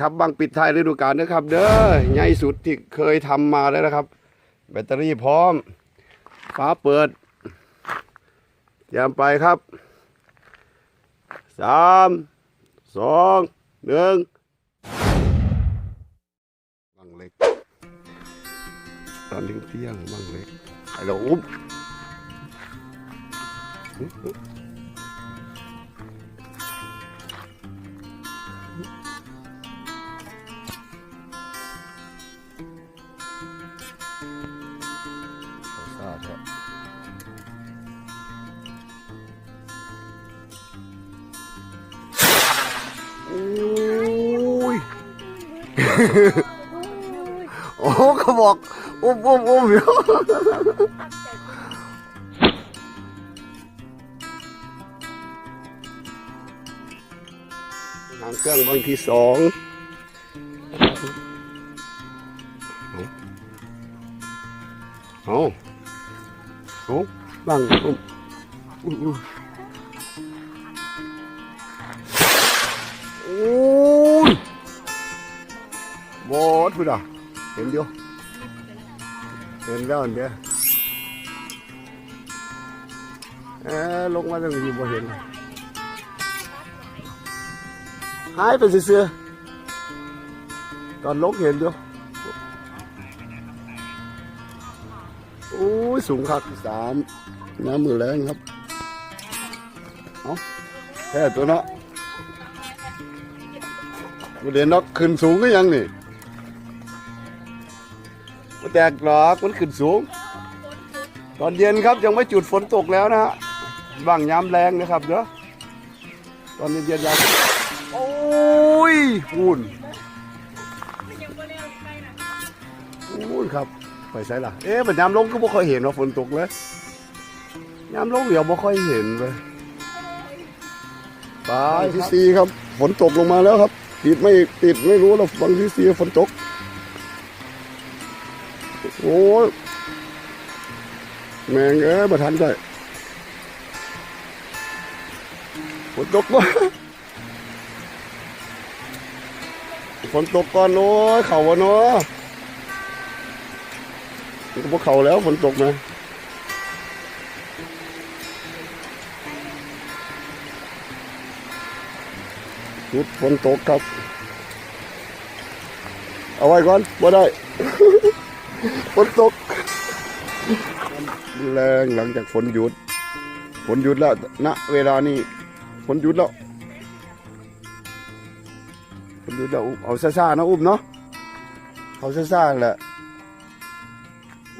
ครับบังปิดท้ายฤดูกาลนะครับเด้อใหญ่สุดที่เคยทำมาแล้วนะครับ แบตเตอรี่พร้อมฟ้าเปิดเตรียมไปครับสามสองหนึ่งบังเล็ก ตอนเที่ยงเที่ยงบังเล็กไอ้เราอุ๊บ โอ้เขาบอกอุ้มอุ้มอุ้มอยู่หางเครื่องบางที่สองเอาเอาบังอุ้มอุ้ย ดพุ่นอะเห็นเดียวเห็นแล้วอันเดียวเอ๊ะลงมาตรงนี้บ่เห็นหายไปเสือตอนลงเห็นเดียวโอ้ยสูงคักสามน้ำมือแรงครับเอาแค่ตัวเนาะประเด็นนาะขึ้นสูงก็ยังนี่ มันแตกหรอกมันขึ้นสูง ตอนเย็นครับยังไม่จุดฝนตกแล้วนะฮะบ้างยามแรงนะครับเด้อตอนเย็นๆยามโอ้ยพูนพูนครับไปใส่ละเอ๊ะมันยามลงก็ไม่ค่อยเห็นว่าฝนตกเลยยามลงเดี๋ยวไม่ค่อยเห็นเลยไปที่สี่ครับ ฝนตกลงมาแล้วครับ ติดไม่ติดไม่รู้แล้วบางที่สี่ฝนตก โอ้ยแมงเอ้ยมาทันได้ฝนตกวะฝนตกก่อนโน้ยเข่าวะเนาะมันก็พวกเขาแล้วฝนตกนะหยุดฝนตกครับ เอาไว้ก่อนบ่ได้ ฝนตกแรงหลังจากฝนหยุด ฝนหยุดแล้วณเวลานี้ฝนหยุดแล้วฝนหยุดแล้วอุ๊บเอาซ่าๆนะอุ้มเนาะเขาซ่าๆแหละ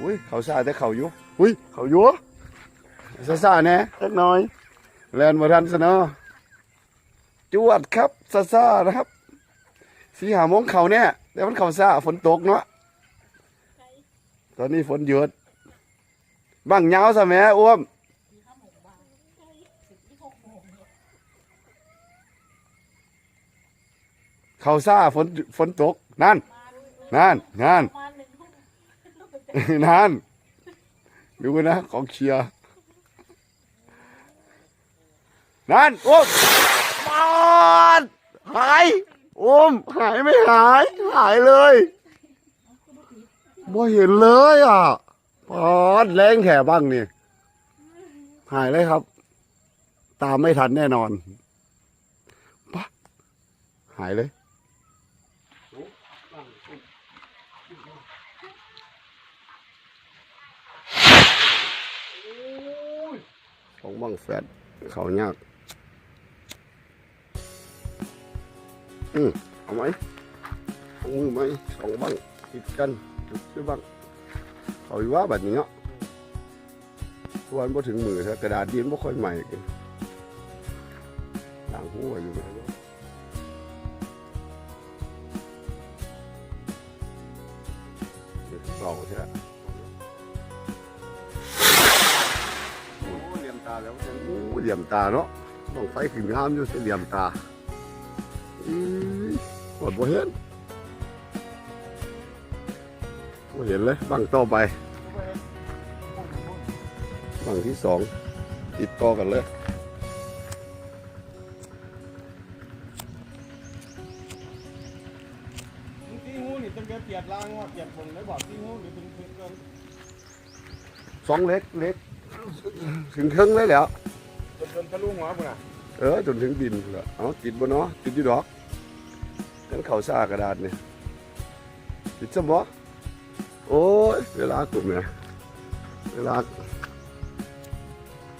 อุ้ยเขาซ่าแต่เขาอยู่อุ้ยเขาอยู่ซ่าๆแน่สักหน่อยแลนมาทันซะเนาะจวดครับซ่าๆนะครับสีหาโมงเขาเนี่ยแต่มันเขาซ่าฝนตกเนาะต อนนี้ฝนหยุดบังเหงาซะแม่อ้วมเขาซ่าฝนฝนตก นั่น นั่นนั่นนั่นดูนะของเชียร์นั่นอ้วมปาดหายอ้วมหายไม่หาย หายเลย บ่เห็นเลยอะปอดแรงแข่บ้างนี่หายเลยครับ ตามไม่ทันแน่นอนปะหายเลยของบังแฟดเขายากอืมเอาไหมเอามือไหมสองบังติดกัน จุดด้วยบังเขาว่าแบบนี้เนาะวันพอถึงมือถ้ากระดาษดินไม่ค่อยใหม่กันต่างหัวอยู่ไหนเนาะเบาใช่ไหมโอ้เหลี่ยมตาแล้วโอ้เหลี่ยมตาเนาะต้องไฟขึ้นห้ามอยู่เหลี่ยมตาอีกดบ่เห็น บ่เห็นเลยบังต่อไปบังที่สองติดต่อกันเลยตั้งแต่เปียดล่างว่าเปียดบนได้บอกที่งูหรือเป็นเกินสองเล็กเล็กถึงครึ่งเลยแล้วจนจนทะลุหัวพุ่นอะเออจนถึงดินแล้วเอาติดบ่เนาะติดอยู่ดอกกันเขาซ่ากระดาษเนี่ยติดซะบ่ โอ้ยเวลากลุ่มเนี่ยเวลา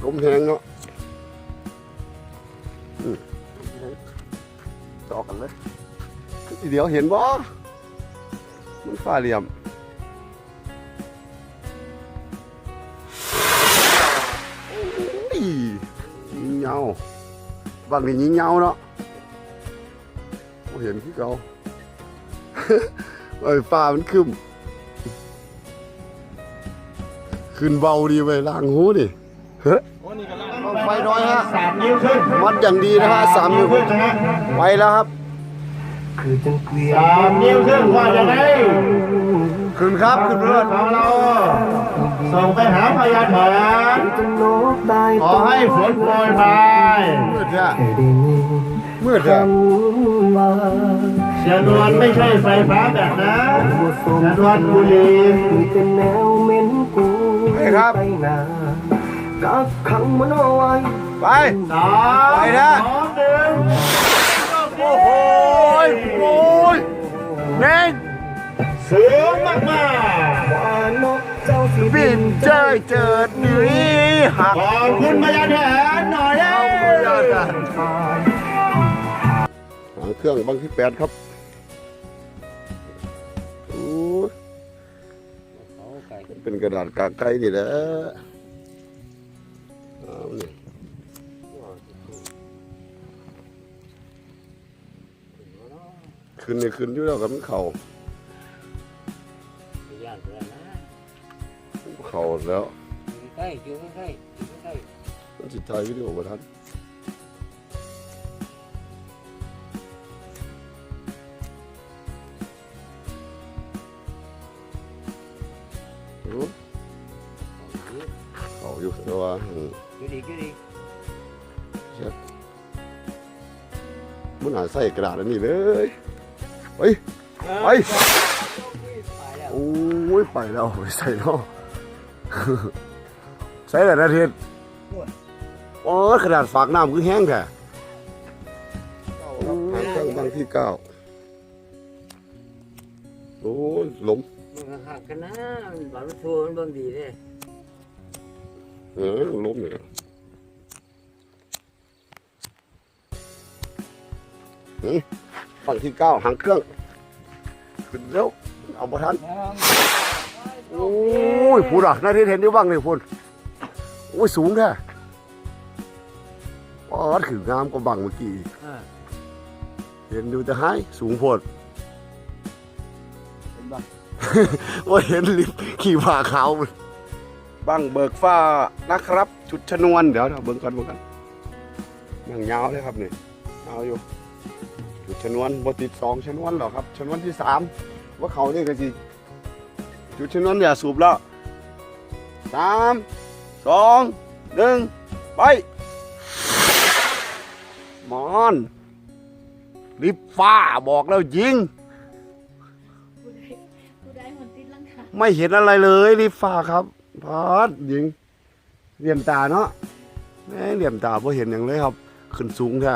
ลมแหงเนาะอืมต่อกันเลยเดี๋ยวเห็นบ่มันฟ้าเหลี่ยมโอ้ยยิงเงาบางทียิงเงาเนาะเห็นคือเก่าเอ้ยฟ้ามันขึ้น ขึ้นเบาดีไปล่างหูดิเฮ้ยโอ้นี่ก็ล่างเอาไฟน้อยฮะสามนิ้วขึ้นมัดอย่างดีนะฮะสามนิ้วขึ้นนะฮะไปแล้วครับสามนิ้วขึ้นว่าจะได้ขึ้นครับขึ้นเรื่อยของเราส่งไปหาพญาแถนขอให้ฝนโปรยปลายมืดอะมืดอะเสียนวลไม่ใช่ไฟฟ้าแบบนั้นเสียนวลบุรีเป็นแนวเหม็นกูไป ครับไปนากักขังมันเอาไว้ไป สามไปนะ สองหนึ่งโอ้โหยโอ้ยเน่งสูงมากว่านกเจ้าสิบินเจอเจิดหนีหักๆขอบคุณพญาแถนหน่อยเด้หางเครื่องบางที่แปดครับ เป็นกระดาษกากไก่นี่แหละเอานี่ขึ้นนี่ขึ้นอยู่แล้วกับมันเข่าเข่าแล้วใกล้อยู่ใกล้อยู่ใกล้มันจิตถ่ายวิดีโอมาทัน ต่ว่าอืมอยู่ดีอยู่ดีมันหาใส่กระดาษอันนี้เลยไปไปไปแล้วโอ้ยไปแล้วไปใส่เนาะใส่แต่นาทีโอ้ยกระดาษฝากน้ำคือแห้งแท้โอ้ยตั้งบางที่เก้าโอ้ยหลมมันหักกันนะมันบาลูทัวมันเบิ่งดีเด้ เออหลมเนี่ยนี่ฝั่งที่เก้าหางเครื่องขึ้นเร็วเอาบ่ทันโอ้ยพูดอะนาทีเห็นอยู่บ้างนี่พูดโอ้ยสูงแท้ปอดคืองามกว่าบังเมื่อกี้อีกอ่าเห็นดูจะให้สูงโพดว่าเห็นลิฟต์ขี่ผ่าขาวมัน บังเบิกฟ้านะครับ ชุดชนวนเดี๋ยวเดี๋ยวเบิ่งก่อนเบิ่งก่อนยังยาวเลยครับนี่ยาวอยู่ชุดชนวนบติดสองชนวนหรอกครับ ชนวนที่สามว่าเขานี่ก็สิจุดชนวนอย่าสูบแล้วสามสองหนึ่งไปมอนลิฟต์ฟ้าบอกแล้วยิงกูได้กูได้หมดติดลังคาไม่เห็นอะไรเลยรีบฟ้าครับ พอดยิงเหลี่ยมตาเนาะแม่เหลี่ยมตาพอเห็นอย่างเลยครับ ขึ้นสูงแท้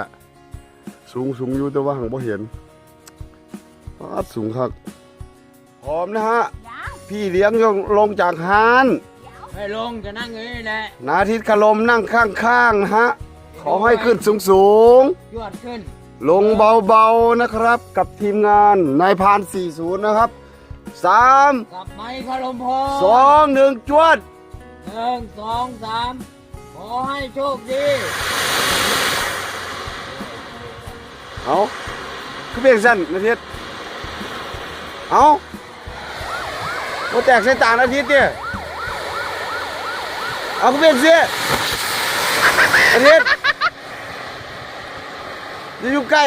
สูงสูงอยู่แต่ว่าหังพอเห็นพอดสูงครับพร้อมนะฮะยาวพี่เลี้ยงลงลงจากฮานให้ลงจะนั่งอย่างนี้แหละนาทิตย์คลมนั่งข้างๆนะฮะขอให้ขึ้นสูงสูงยวดขึ้นๆลงเบาๆนะครับ กับทีมงานนายพราน 40 นะครับ 3กับไม้คารมพร2 1จวดหนึ่งสองสามขอให้โชคดี เอาคือเพียงสั้นนาทิตย์เอาโอแตกใส่ตานาทิตย์เนี่ยเอาคือเพียงเสียนาทิตย์จะอยู่ใกล้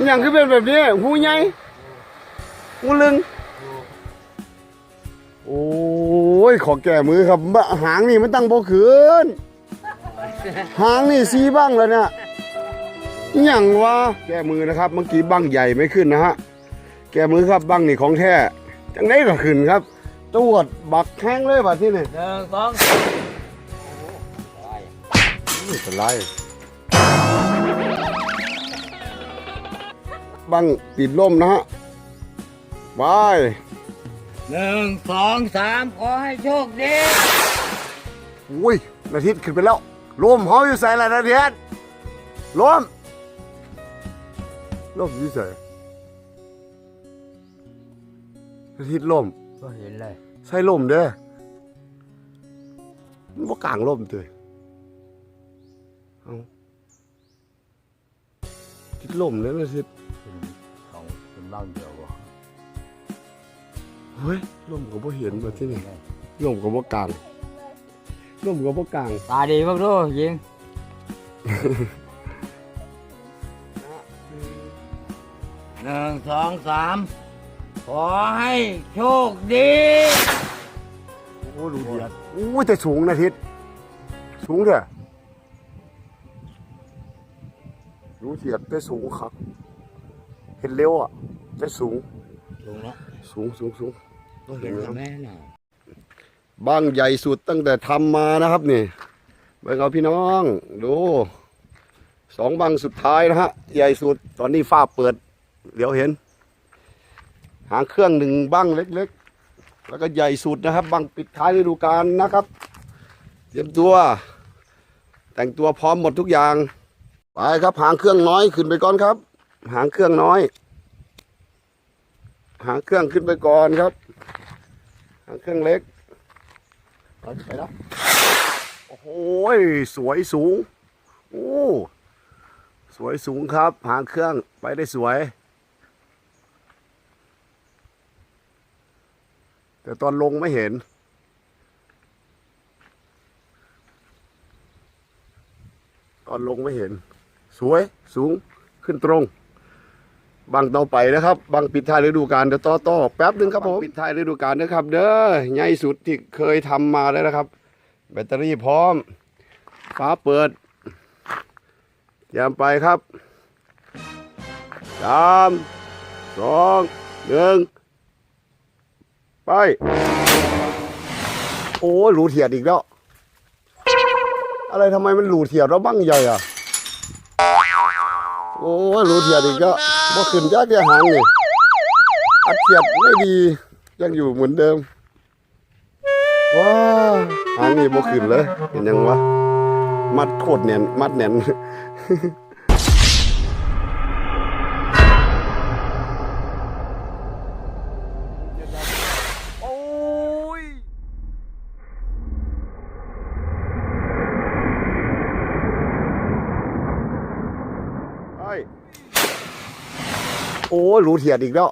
อหย่างคือเป็นแบบนี้หูใหญ่หูลึง โอ้ย ขอแก้มือครับบะหางนี่มันตั้งโบขืนหางนี่ซีบ้างแล้วเนี่ยโอหย่างวะแก้มือนะครับ เมื่อกี้บังใหญ่ไม่ขึ้นนะฮะ แก้มือครับบังนี่ของแท้ จังได้ก็ขึ้นครับตรวจบักแข้งเลยบัดที่นี่หนึ่งสองไม่เบังปิดล่มนะฮะบายหนึ่งสองสามขอให้โชคดีอุ้ยนาทิตขึ้นไปแล้วล่มเฮาอยู่ใส่ละนาทิตล่มล่มอยู่ใส่นาทิตล่มก็เห็นเลยใส่ล่มเด้อมันบ่กลางล่มเตยเอาทิดล่มเลยนาทิตของเป็น บ้างเดียวบ่เฮ้ยล่มก็บ่เห็นมาที่นี่ล่มก็บ่กลางล่มก็บ่กลางตาดีมากดูยิงหนึ่งสองสามขอให้โชคดี โอ้ดูเดียดโอ้ยแต่สูงนะทิศสูงเด้อรู้เดียดแต่สูงครับ เห็นเร็วอะแต่สูงลงแล้วสูงสูงสูงก็เห็นแล้วแม่น่ะบ้างใหญ่สุดตั้งแต่ทำมานะครับนี่เบิ่งเอาพี่น้องดูสองบังสุดท้ายนะฮะ ใหญ่สุดตอนนี้ฝ้าเปิด เดี๋ยวเห็น หางเครื่องหนึ่งบังเล็กๆ แล้วก็ใหญ่สุดนะครับ บังปิดท้ายฤดูกาลนะครับ เตรียมตัว แต่งตัวพร้อมหมดทุกอย่าง ไปครับหางเครื่องน้อยขึ้นไปก่อนครับ หางเครื่องน้อย หางเครื่องขึ้นไปก่อนครับ หางเครื่องเล็กเอาไปแล้วโอ้โหสวยสูงโอ้สวยสูงครับ หางเครื่องไปได้สวย แต่ตอนลงไม่เห็นตอนลงไม่เห็น สวยสูงขึ้นตรง บังต่อไปนะครับ บังปิดท้ายฤดูกาลเดี๋ยวต่อต่อแป๊บหนึงครับผมปิดท้ายฤดูกาลนะครับ เด้อใหญ่สุดที่เคยทำมาแล้วนะครับ แบตเตอรี่พร้อมฟ้าเปิดเตรียมไปครับสามสองหนึ่งไป โอ้หลูเถียดอีกแล้ว อะไรทำไมมันหลูเถียดแล้วบ้างใหญ่อะ โอ้ยรู้เทียดอีกก็บ่ขึ้นยากแค่หางนี่อัดเทียบไม่ดียังอยู่เหมือนเดิมว้าหางนี่บ่ขึ้นเลยเห็นยังวะมัดโคตรแน่นมัดแน่น โอ้ยรูเทียดอีกแล้ว